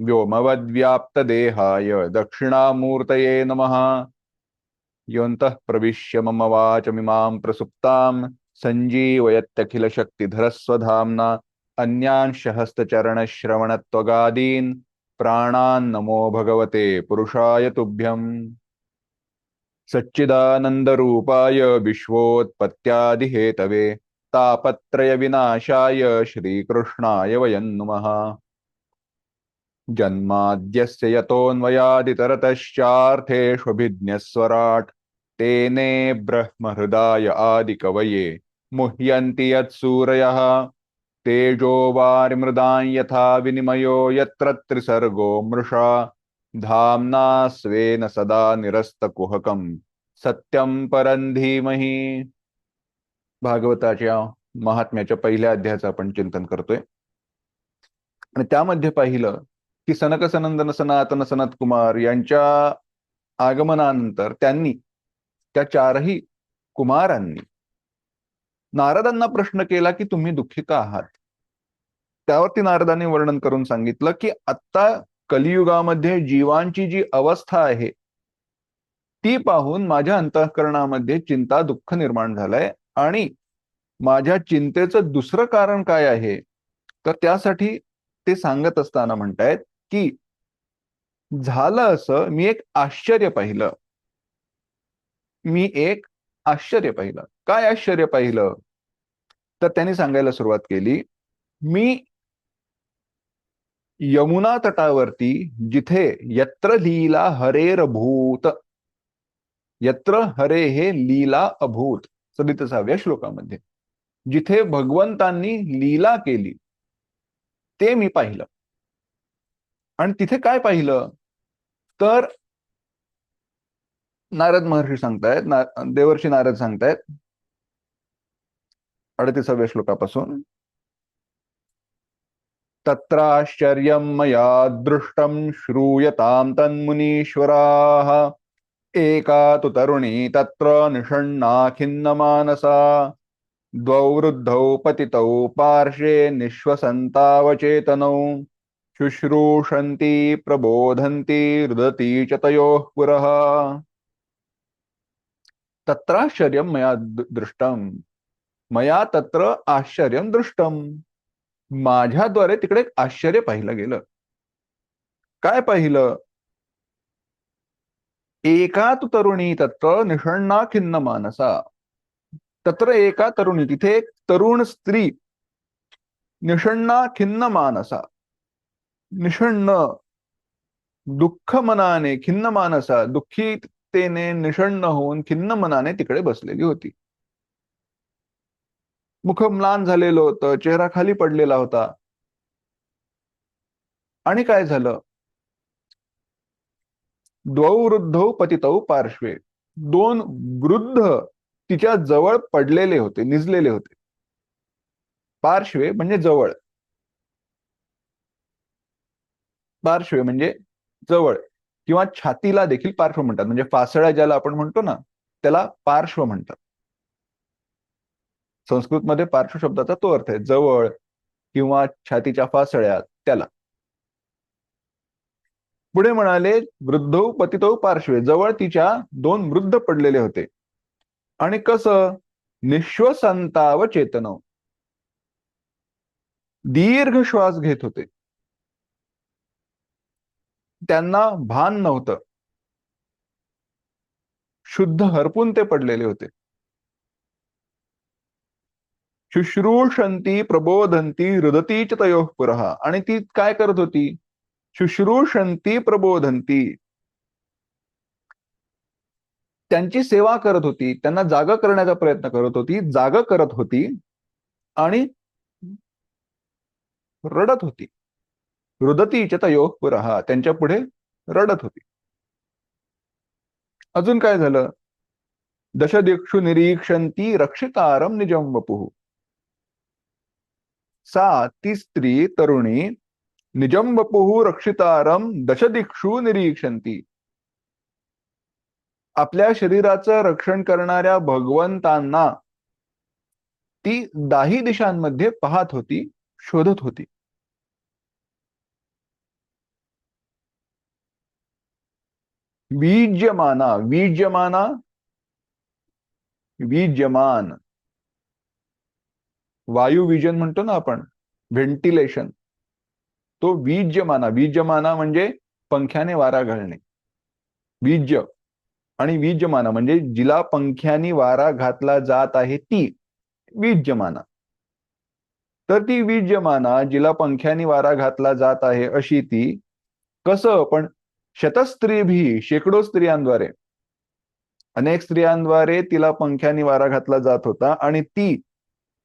व्योमवद्व्याप्तदेहाय दक्षिणामूर्तये नमः। योऽन्तः प्रविश्य मम वाचमिमां प्रसुप्तां सञ्जीवयत्यखिलशक्तिधरस्वधाम्ना अन्यांशहस्तचरणश्रवणत्वगादीन् प्राणान् नमो भगवते पुरुषाय तुभ्यम्। सच्चिदानन्दरूपाय विश्वोत्पत्त्यादिहेतवे तापत्रयविनाशाय श्रीकृष्णाय वयं नुमः। जन्माद्यस्य यतोऽन्वयादितरतश्चार्थेष्वभिज्ञस्वराट् तेने ब्रह्महृदाय आदिकवये मुह्यन्ति यत्सूरयः। तेजो वारिमृदां यथा विनिमयो यत्र त्रिसर्गो मृषा। धाम्ना स्वेन सदा निरस्तकुहकं सत्यं परं धीमहि। भागवताच्या महात्म्याच्या पहिल्या अध्यायाचं आपण चिंतन करतोय. आणि त्यामध्ये पाहिलं की सनक सनंदन सनातन सनत कुमार यांच्या आगमनानंतर त्यांनी त्या चारही कुमारांनी नारदांना प्रश्न केला की तुम्ही दुःखी का आहात? त्यावरती नारदांनी वर्णन करून सांगितलं की आत्ता कलियुगामध्ये जीवांची जी अवस्था आहे ती पाहून माझ्या अंतःकरणामध्ये चिंता दुःख निर्माण झालंय आणि माझ्या चिंतेचं दुसरं कारण काय आहे? तर त्यासाठी ते सांगत असताना म्हणतायत की झालं असं मी एक आश्चर्य पाहिलं. मी एक आश्चर्य पाहिलं. काय आश्चर्य पाहिलं? तर त्यांनी सांगायला सुरुवात केली मी यमुना तटावरती जिथे यत्र लीला हरेर भूत यत्र हरे हे लीला अभूत सदितसाव्या श्लोकामध्ये जिथे भगवंतांनी लीला केली ते मी पाहिलं. आणि तिथे काय पाहिलं? तर नारद महर्षी सांगतायत ना देवर्षी नारद सांगतायत अडतीसाव्या श्लोकापासून तत्राश्चर्यं मया दृष्टं श्रूयतां तन्मुनीश्वराः एका तु तरुणी तत्र निषण्णा खिन्नमानसा द्वौ वृद्धौ पतितौ पार्श्वे निःश्वसन्तावचेतनौ। शुश्रूषन्ति प्रबोधन्ति रुदति च तयोः पुरः। तत्राश्चर्यं मया दृष्टं। मया तत्र आश्चर्यं दृष्टम माझ्याद्वारे तिकडे एक आश्चर्य पाहिलं गेलं। काय पाहिलं? एका तु तरुणी तत्र निषण्णा खिन्न मानसा। तत्र एका तरुणी तिथे एक तरुण स्त्री निषण्णा खिन्न मानसा। निषण्ण दुःख मनाने खिन्न मानसा दुःखीतेने निषण्ण होऊन खिन्न मनाने तिकडे बसलेली होती. मुख म्लान झालेलं होतं चेहरा खाली पडलेला होता. आणि काय झालं? द्वौ वृद्धौ पतितौ पार्श्वे. दोन वृद्ध तिच्या जवळ पडलेले होते निजलेले होते. पार्श्वे म्हणजे जवळ. पार्श्वे म्हणजे जवळ किंवा छातीला देखील पार्श्व म्हणतात. म्हणजे फासळ्या ज्याला आपण म्हणतो ना त्याला पार्श्व म्हणतात. संस्कृतमध्ये पार्श्व शब्दाचा तो अर्थ आहे जवळ किंवा छातीच्या फासळ्या त्याला. पुढे म्हणाले वृद्धौ पतितौ पार्श्वे जवळ तिच्या दोन वृद्ध पडलेले होते. आणि कसं? निश्वसंताव चेतनव दीर्घ श्वास घेत होते. त्यांना भान नव्हतं. शुद्ध हरपून ते पडलेले होते. शुश्रूषंती प्रबोधंती रुदतीच तयोः पुरहा आणि ती काय करत होती? शुश्रूषंती प्रबोधंती. त्यांची सेवा करत होती. त्यांना जाग करण्याचा प्रयत्न करत होती. जाग करत होती आणि रडत होती. रुदतीच तयोः पुरः त्यांच्या पुढे रडत होती. अजून काय झालं? दशदिक्षु निरीक्षंती रक्षितारम निजम वपुहू सा ती स्त्री तरुणी निजम वपुः रक्षितारम दशदिक्षु निरीक्षंती आपल्या शरीराचं रक्षण करणाऱ्या भगवंतांना ती दाही दिशांमध्ये पाहत होती शोधत होती. वीज्यमाना वीज्यमाना वीज्यमान वायू विजन म्हणतो ना आपण व्हेंटिलेशन तो वीज्यमाना वीज्यमाना म्हणजे पंख्याने वारा घालणे. वीज्य आणि वीज्यमाना म्हणजे जिला पंख्याने वारा घातला जात आहे ती वीज्यमाना तर ती वीज्यमाना जिला पंख्याने वारा घातला जात आहे अशी ती कसं? पण शतस्त्रीभी शेकडो स्त्रियांद्वारे. अनेक स्त्रियांद्वारे तिला पंख्यानी वारा घातला जात होता आणि ती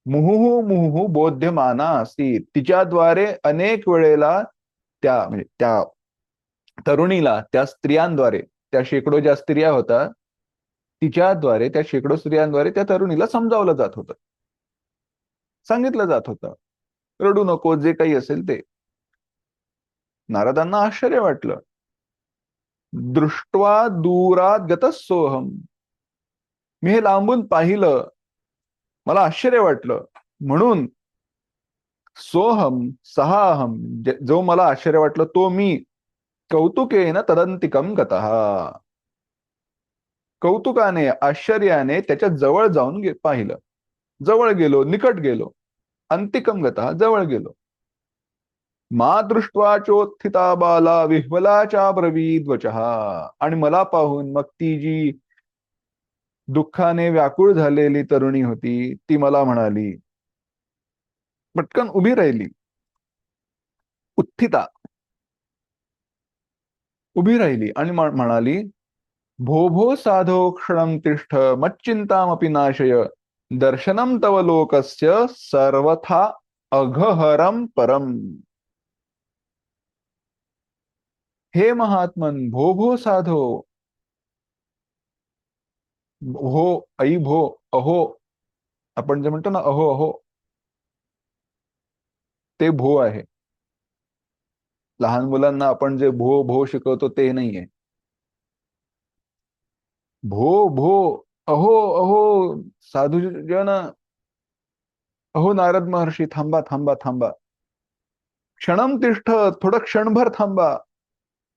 मुहुहु मुहुहु बोध्यमाना असती तिच्याद्वारे अनेक वेळेला त्या म्हणजे त्या तरुणीला त्या स्त्रियांद्वारे त्या शेकडो ज्या स्त्रिया होता तिच्याद्वारे त्या शेकडो स्त्रियांद्वारे त्या तरुणीला समजावलं जात होतं. सांगितलं जात होतं. रडू नको जे काही असेल ते. नारदांना आश्चर्य वाटलं. दृष्ट्वा दूरात गतसोहम मी हे लांबून पाहिलं मला आश्चर्य वाटलं. म्हणून सोहम सहाहम जो मला आश्चर्य वाटलं तो मी कौतुकेन तदंतिकम गत। कौतुकाने आश्चर्याने त्याच्याजवळ जाऊन पाहिलं. जवळ गेलो निकट गेलो अंतिकम गत जवळ गेलो. मा दृष्ट्वा चोत्थिता बाला विह्वलाच्या ब्रवीद्वच आणि मला पाहून मग ती जी दुःखाने व्याकुळ झालेली तरुणी होती ती मला म्हणाली पटकन उभी राहिली. उत्थिता. उभी राहिली आणि म्हणाली भो भो साधो क्षण तिष्ठ मच्चिंतामपि नाशय. दर्शनम तव लोकस्य सर्वथा अघहरम परम. हे महात्मन, भो भो साधो। हो आई भो, अहो। आपण जे म्हणतो ना, अहो अहो, ते भो आहे. लहान मुलांना आपण जे भो भो शिकवतो, ते नाहीये. भो भो, अहो अहो साधूजन अहो, नारद महर्षी, थांबा थांबा थांबा. क्षणम तिष्ठ, थोडं क्षणभर थांबा.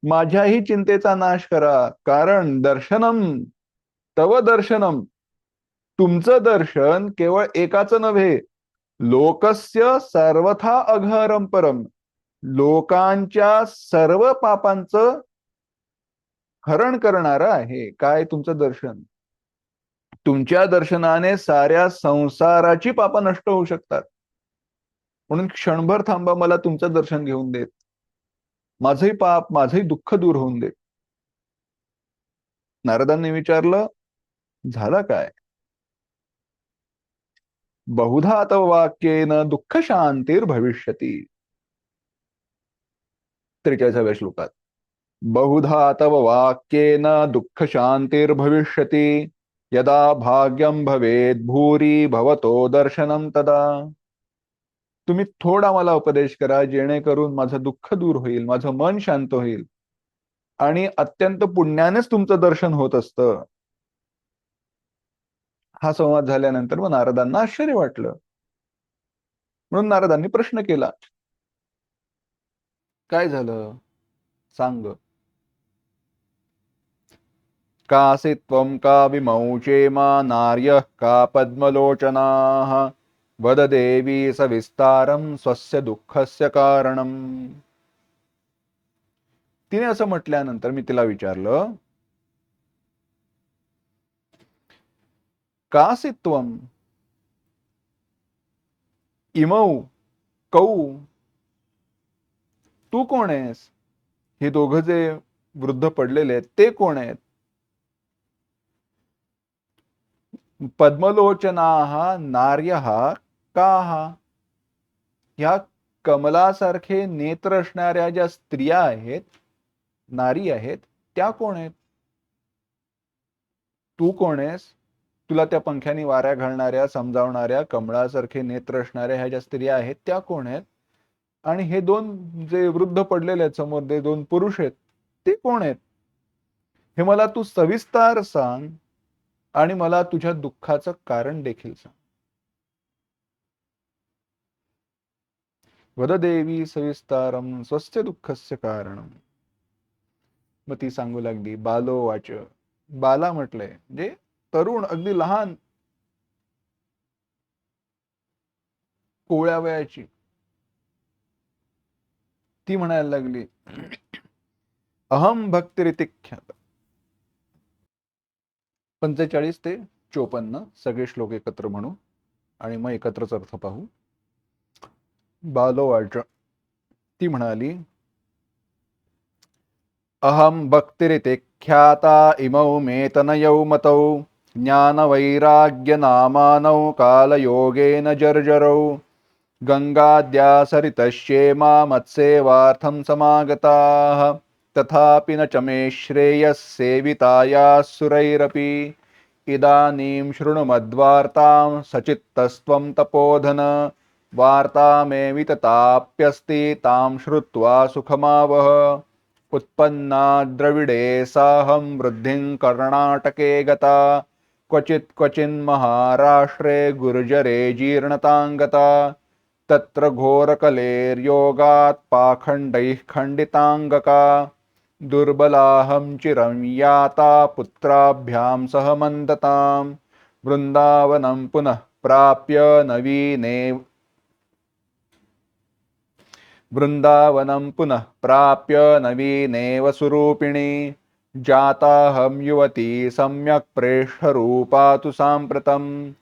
माझ्याही चिंतेचा नाश करा. कारण दर्शनम तव दर्शनम. तुमचं दर्शन केवळ एकाच नव्हे लोकस्य सर्वथा अघरम परम. लोकांच्या सर्व पापांचं हरण करणारं आहे. काय तुमचं दर्शन? तुमच्या दर्शनाने साऱ्या संसाराची पाप नष्ट होऊ शकतात. म्हणून क्षणभर थांबा मला तुमचं दर्शन घेऊन देत. माझंही पाप माझंही दुःख दूर होऊन दे. नारदांनी विचारलं झालं काय? बहुधा तव वाक्येन दुःख शांतीर भविष्यती. त्रेचाळीसाव्या श्लोकात. बहुधा तव वाक्येन दुःख शांतीर भविष्यती यदा भाग्यम भवेत भूरी भवतो दर्शनम तदा. तुम्ही थोडा मला उपदेश करा जेणेकरून माझं दुःख दूर होईल माझं मन शांत होईल. आणि अत्यंत पुण्यानेच तुमचं दर्शन होत असतं. हा संवाद झाल्यानंतर मग नारदांना आश्चर्य वाटलं. म्हणून नारदांनी प्रश्न केला. काय झालं? सांग. कासि त्वं का विमौचे मा नार्य का पद्मलोचना? वद देवी सविस्तारम स्वस्य दुःखस्य कारणम. तिने असं म्हटल्यानंतर मी तिला विचारलं कासित्वम इमौ कौ तू कोण आहेस? हे दोघ जे वृद्ध पडलेले आहेत ते कोण आहेत? पद्मलोचना नार्य का हा ह्या कमलासारखे नेत्र असणाऱ्या ज्या स्त्रिया आहेत नारी आहेत त्या कोण आहेत? तू कोण आहेस? तुला त्या पंख्याने वाऱ्या घालणाऱ्या समजावणाऱ्या कमळासारखे नेत्र असणाऱ्या ह्या ज्या स्त्रिया आहेत त्या कोण आहेत? आणि हे दोन जे वृद्ध पडलेले आहेत समोर ते दोन पुरुष आहेत ते कोण आहेत? हे मला तू सविस्तर सांग आणि मला तुझ्या दुःखाचं कारण देखील सांग. वददेवी सविस्तारम स्वस्य दुःखस्य कारणम मग ती सांगू लागली बालो वाच. बाला म्हटलंय म्हणजे तरुण अगदी लहान कोवळ्या वयाची. ती म्हणायला लागली अहम भक्तिरितिख्यात. पंचेचाळीस ते चोपन्न सगळे श्लोक एकत्र म्हणू आणि मग एकत्रच अर्थ पाहू. बालोवाच ती म्हणाली अहम भक्तिरिते ख्याता इमौ मेतनयौ मतौ ज्ञानवैराग्यनामानौ कालयोगेन जर्जरौ। गङ्गाद्यासरितश्येमा मत्सेवार्थं समागताः तथापि न च मे श्रेयः सेवितायाः सुरैरपि इदानीं शृणुमद्वार्तां सचित्तस्त्वं तपोधन वार्तामेवितताप्यस्ति तां श्रुत्वा सुखमावह। उत्पन्ना द्रविडे साहं वृद्धिं कर्णाटके गता। क्वचित् क्वचिन्महाराष्ट्रे गुर्जरे जीर्णताङ्गता। तत्र घोरकलेर्योगात् पाखण्डैः खण्डिताङ्गका। दुर्बलाहं चिरं याता पुत्राभ्यां सह मन्दतां वृन्दावनं पुनः प्राप्य नवीने वृन्दावनं पुनः प्राप्य नवीनेव सुरूपिणी। जाताहं युवती सम्यक् प्रेष्ठरूपा तु साम्प्रतम्।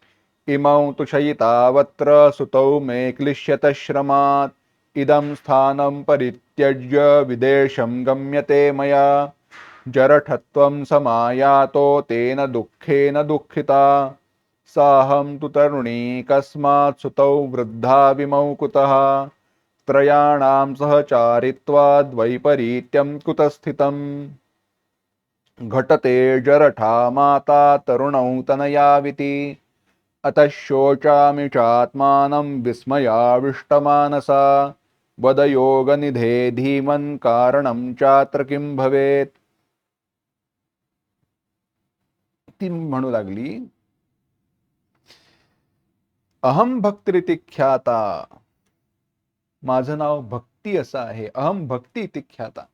इमौ तु शयितावत्र सुतौ मे क्लिश्यतश्रमात्। इदं स्थानं परित्यज्य विदेशं गम्यते मया। जरठत्वं समायातो तेन दुःखेन दुःखिता। साहं तु तरुणी कस्मात् सुतौ वृद्धा विमौ कुतः। त्रयाणां सहचारित्वाद्वैपरीत्यं कुतस्थितम्। घटते जरठा माता तरुणौ तनयाविति। अतः शोचामि चात्मानं विस्मयाविष्टमानसा। वदयोगनिधे धीमन् कारणं चात्र किं भवेत्? ती म्हणू लागली। अहम भक्तिरिती ख्याता। माझं नाव भक्ती असं आहे अहम भक्ती इति ख्याता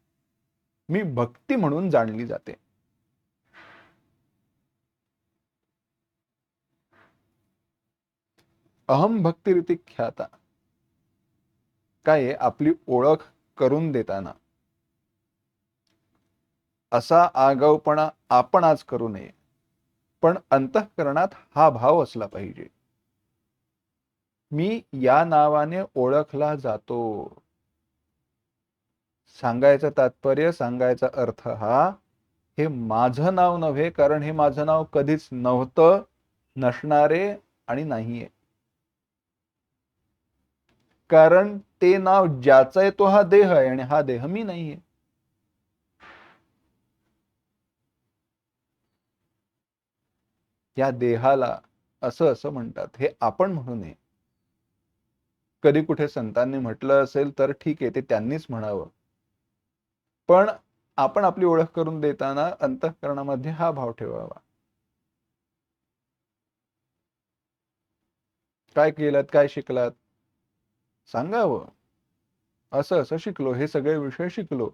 मी भक्ती म्हणून जाणली जाते. अहम भक्तिरिती ख्याता. काय आहे? आपली ओळख करून देताना. असा आगाऊपणा आपण आज करू नये पण अंतःकरणात हा भाव असला पाहिजे. मी या नावाने ओळखला जातो. सांगायचं तात्पर्य सांगायचा अर्थ हा हे माझं नाव नव्हे कारण हे माझं नाव कधीच नव्हतं नसणारे आणि नाहीये. कारण ते नाव ज्याचा आहे तो हा देह आहे आणि हा देह मी नाहीये. या देहाला असं असं म्हणतात. हे आपण म्हणू नये. कधी कुठे संतांनी म्हटलं असेल तर ठीक आहे ते त्यांनीच म्हणावं. पण आपण आपली ओळख करून देताना अंतःकरणामध्ये हा भाव ठेवावा. काय केलात काय शिकलात? सांगावं. असं असं शिकलो हे सगळे विषय शिकलो.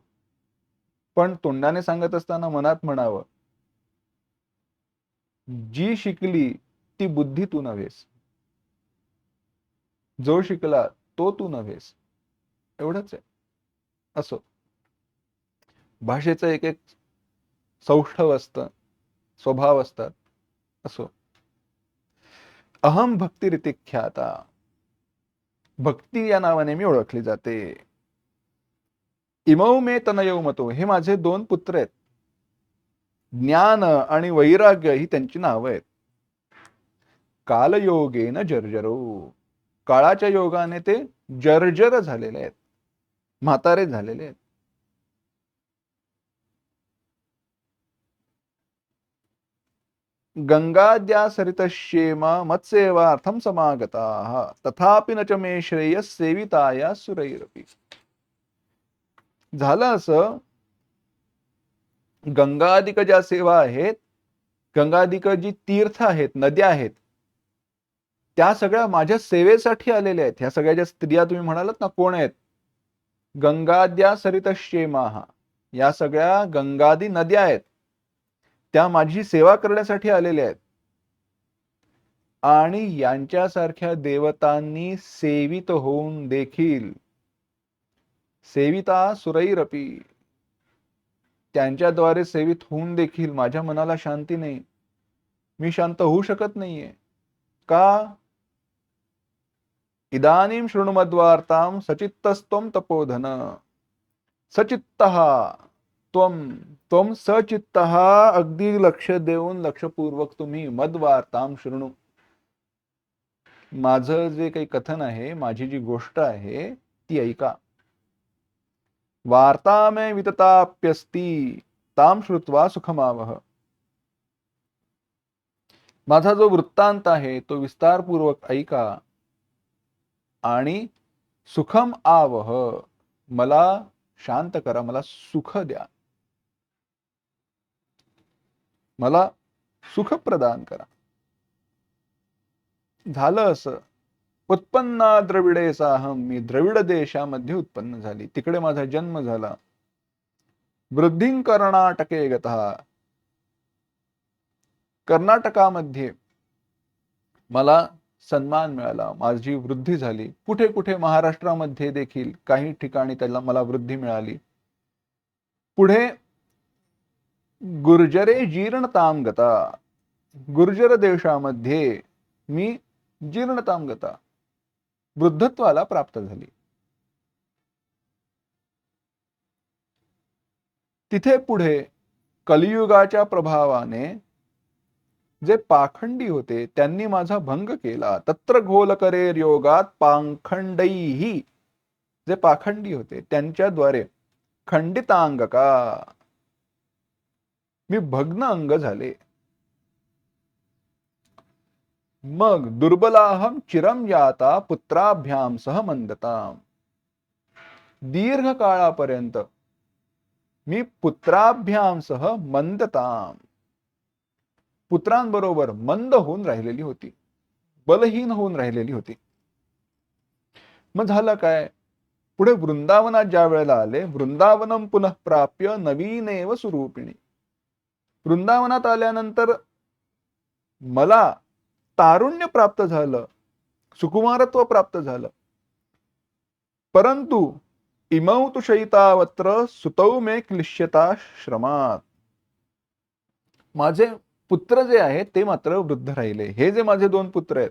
पण तोंडाने सांगत असताना मनात म्हणावं. जी शिकली ती बुद्धी तू नव्हेस जो शिकला तो तू नव्हेस. एवढंच आहे. असो. भाषेचं एक एक सौष्ठव असतं स्वभाव असतात. असो. अहम भक्तिरिती ख्याता. भक्ती या नावाने मी ओळखली जाते. इमौ मे तनयौ मतो. हे माझे दोन पुत्र आहेत. ज्ञान आणि वैराग्य ही त्यांची नावं आहेत. कालयोगेन जर्जरो. काळाच्या योगाने ते जर्जर झालेले आहेत. म्हातारे झालेले आहेत. गंगाद्या सरितश्येमा मत्सेवार्थम समागता तथापि न च मे श्रेय सेविताया सुरैरपी। झालं असं गंगादिक ज्या सेवा आहेत गंगादिक जी तीर्थ आहेत नद्या आहेत त्या सगळ्या माझ्या सेवेसाठी आलेल्या आहेत. ह्या सगळ्या ज्या स्त्रिया तुम्ही म्हणालात ना कोण आहेत? गंगाद्या सरितश्येमा या सगळ्या गंगादी नद्या आहेत. त्या माझी सेवा करण्यासाठी आलेल्या आहेत. आणि यांच्यासारख्या देवतांनी सेवित होऊन देखील. सेविता सुरैरपी. त्यांच्याद्वारे सेवित होऊन देखील माझ्या मनाला शांती नाही. मी शांत होऊ शकत नाहीये. का? इदानीं शृणुमद्वार्तां सचित्तस्त्वं तपोधन। सचित्तः त्वम त्वम सचित्त अगदी लक्ष देऊन लक्षपूर्वक तुम्ही मदवार्ताम शृणू। माझं जे काही कथन आहे माझी जी गोष्ट आहे ती ऐका। वार्ता मे वितताप्यस्ती ताम श्रुत्वा सुखमावह। माझा जो वृत्तांत आहे तो विस्तारपूर्वक ऐका। आणि सुखम आवह मला शांत करा मला सुख द्या. मला सुख प्रदान करा. झालं असं. उत्पन्ना द्रविडे अहम मी द्रविड देशामध्ये उत्पन्न झाली. तिकडे माझा जन्म झाला. वृद्धी कर्नाटके गत. कर्नाटकामध्ये मला सन्मान मिळाला. माझी वृद्धी झाली. कुठे कुठे महाराष्ट्रामध्ये देखील काही ठिकाणी त्याला मला वृद्धी मिळाली. पुढे गुर्जरे जीर्णताम गता गुर्जर देशामध्ये मी जीर्णताम गता वृद्धत्वाला प्राप्त झाली. तिथे पुढे कलियुगाच्या प्रभावाने जे पाखंडी होते त्यांनी माझा भंग केला. तत्र घोल करेर योगात पाखंडही जे पाखंडी होते त्यांच्याद्वारे खंडितांग का मी भग्न अंग झाले. मग दुर्बलाहम चिरम याता पुत्राभ्याम सह मंदताम. दीर्घ काळापर्यंत मी पुत्राभ्याम सह मंदताम. पुत्रांबरोबर मंद होऊन राहिलेली होती. बलहीन होऊन राहिलेली होती. मग झालं काय? पुढे वृंदावनात ज्या वेळेला आले वृंदावनम पुनः प्राप्य नवीनेव स्वरूपिणी. वृंदावनात आल्यानंतर मला तारुण्य प्राप्त झालं सुकुमारत्व प्राप्त झालं. परंतु इमौ तु शयितावत्र सुतौ मे क्लिश्यता श्रमात. माझे पुत्र जे आहेत ते मात्र वृद्ध राहिले. हे जे माझे दोन पुत्र आहेत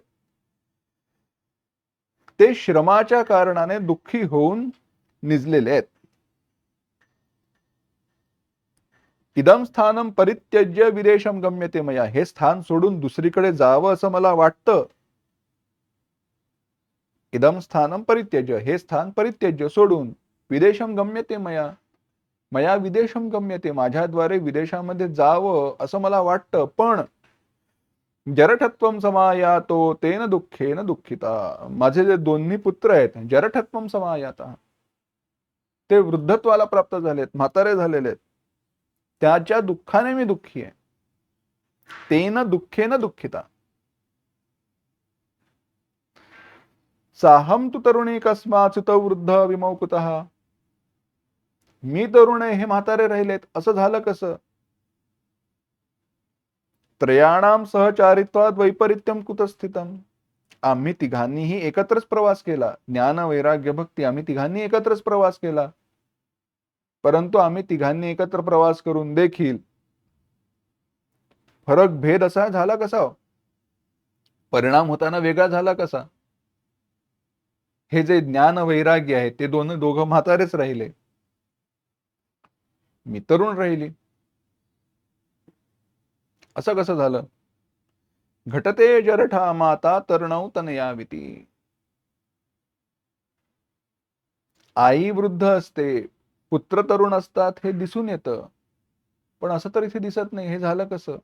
ते श्रमाच्या कारणाने दुःखी होऊन निजलेले आहेत. इदम स्थानम परित्यज्य विदेशम गम्यते मया. हे स्थान सोडून दुसरीकडे जावं असं मला वाटतं. इदम स्थानम परित्यज्य. हे स्थान परित्यज्य सोडून विदेशम गम्यते मया. मया विदेशम गम्यते माझ्याद्वारे विदेशामध्ये जावं असं मला वाटतं पण जरठत्व समायातो तेन दुःखेन दुःखिता. माझे जे दोन्ही पुत्र आहेत जरठत्व समायाता. ते वृद्धत्वाला प्राप्त झालेत म्हातारे झालेले आहेत. त्याच्या दुःखाने मी दुःखी आहे. तेन दुःखेन दुःखिता. साहम तु तरुणी कस्माचित वृद्ध विमौकुत मी तरुण आहे हे म्हातारे राहिलेत. असं झालं कसं? त्रयाणाम सहचारित्वात वैपरित्यम कुतस्थितम. आम्ही तिघांनीही एकत्रच प्रवास केला. ज्ञान वैराग्य भक्ती आम्ही तिघांनी एकत्रच प्रवास केला. परंतु आम्ही तिघांनी एकत्र प्रवास करून देखील फरक भेद असा झाला कसा हो? परिणाम होताना वेगळा झाला कसा? हे जे ज्ञान वैराग्य आहे ते दोन दोघं म्हातारेच राहिले. मी तरुण राहिली. असं कसं झालं? घटते जरठा माता तरुणव तनयाविती आई वृद्ध असते पुत्र तरुण असतात हे दिसून येतं. पण असं तर इथे दिसत नाही हे झालं कसं?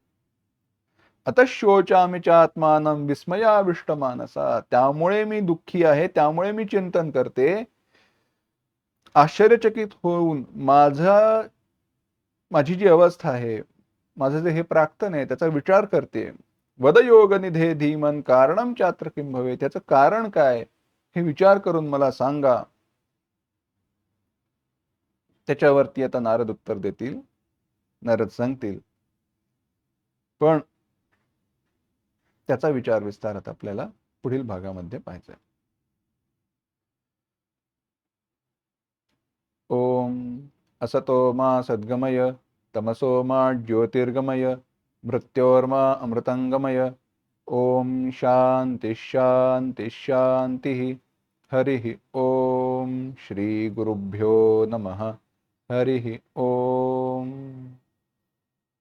आता शोचामीच्या आत्मानं विस्मयाविष्ट मानसा. त्यामुळे मी दुःखी आहे त्यामुळे मी चिंतन करते. आश्चर्यचकित होऊन माझा माझी जी अवस्था आहे माझं जे हे प्राक्तन आहे त्याचा विचार करते. वदयोग निधे धीमन कारणम चात्र किम भवे? त्याचं कारण काय? हे विचार करून मला सांगा. त्याच्यावरती आता नारद उत्तर देतील नारद सांगतील. पण त्याचा विचार विस्तारात आपल्याला पुढील भागामध्ये पाहायचा आहे. ओम असतो मा सद्गमय तमसो मा ज्योतिर्गमय मृत्योर्मा अमृतंगमय. ओम शांती शांती शांती. हरि ओम श्री गुरुभ्यो नमः. हरि ओम